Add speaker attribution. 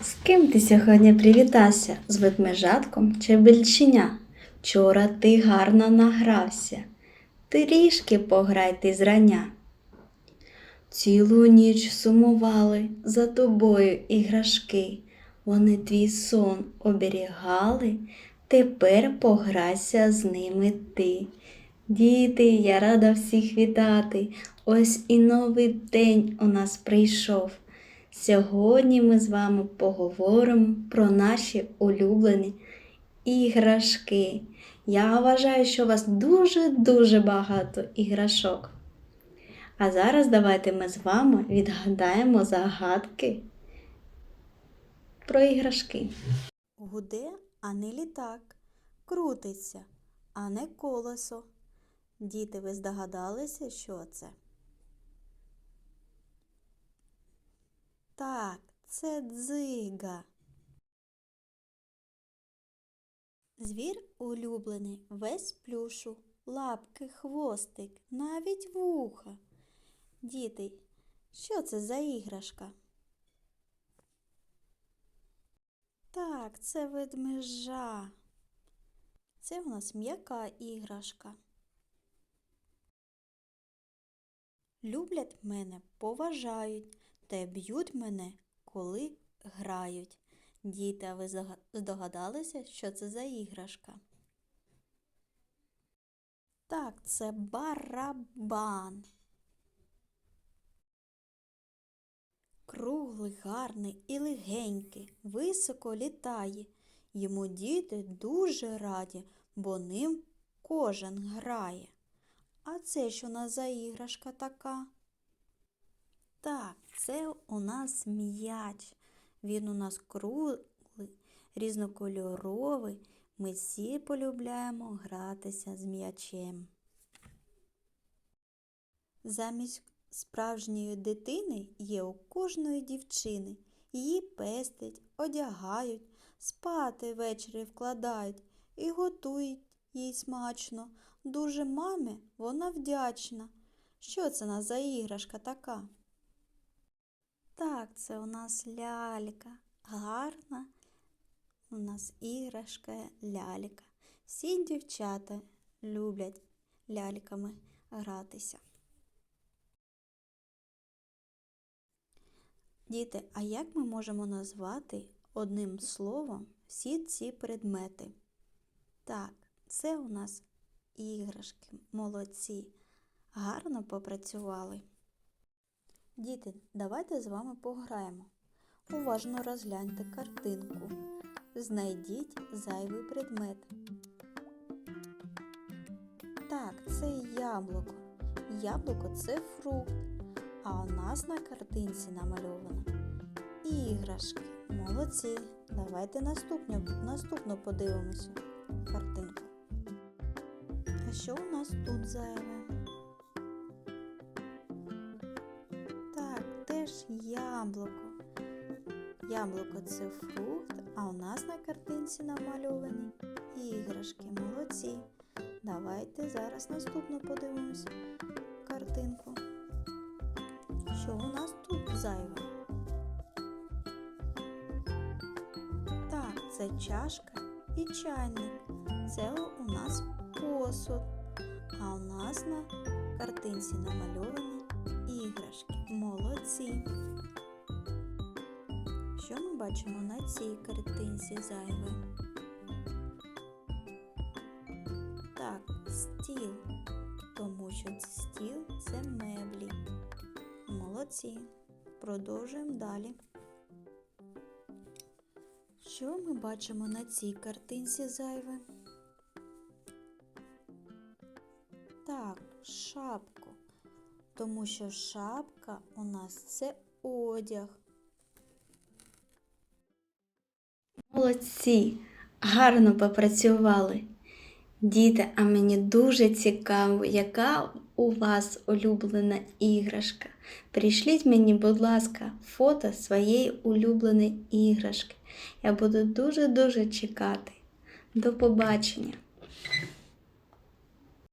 Speaker 1: З ким ти сьогодні привітався? З ведмежатком чи бельченя? Вчора ти гарно награвся. Трішки пограй ти зрання. Цілу ніч сумували за тобою іграшки. Вони твій сон оберігали, тепер пограйся з ними ти. Діти, я рада всіх вітати. Ось і новий день у нас прийшов. Сьогодні ми з вами поговоримо про наші улюблені іграшки. Я вважаю, що у вас дуже-дуже багато іграшок. А зараз давайте ми з вами відгадаємо загадки про іграшки. Гуде, а не літак, крутиться, а не колесо. Діти, ви здогадалися, що це? Так, це дзига. Звір улюблений, весь плюшу, лапки, хвостик, навіть вуха. Діти, що це за іграшка? Так, це ведмежа. Це у нас м'яка іграшка. Люблять мене, поважають й б'ють мене, коли грають. Діти, а ви здогадалися, що це за іграшка? Так, це барабан. Круглий, гарний і легенький, високо літає. Йому діти дуже раді, бо ним кожен грає. А це що у нас за іграшка така? Так, це у нас м'яч. Він у нас круглий, різнокольоровий. Ми всі полюбляємо гратися з м'ячем. Замість справжньої дитини є у кожної дівчини. Її пестять, одягають, спати ввечері вкладають і готують їй смачно. Дуже мамі вона вдячна. Що це нас за іграшка така? Так, це у нас лялька. Гарна у нас іграшка лялька. Всі дівчата люблять ляльками гратися. Діти, а як ми можемо назвати одним словом всі ці предмети? Так, це у нас іграшки, молодці. Гарно попрацювали. Діти, давайте з вами пограємо. Уважно розгляньте картинку. Знайдіть зайвий предмет. Так, це яблуко. Яблуко це фрукт. А у нас на картинці намальовано іграшки. Молодці. Давайте наступну, наступну подивимося картинку. А що у нас тут зайве? Яблуко. Яблуко це фрукт, а у нас на картинці намальовані іграшки. Молодці. Давайте зараз наступну подивимося картинку. Що у нас тут зайве? Так, це чашка і чайник. Це у нас посуд. А у нас на картинці намальовані іграшки. Молодці. Що ми бачимо на цій картинці зайве? Так, стіл. Тому що стіл це меблі. Молодці. Продовжуємо далі. Що ми бачимо на цій картинці зайве? Так, шапку. Тому що шапка у нас це одяг. Молодці, гарно попрацювали. Діти, а мені дуже цікаво, яка у вас улюблена іграшка. Прийшліть мені, будь ласка, фото своєї улюбленої іграшки. Я буду дуже-дуже чекати. До побачення!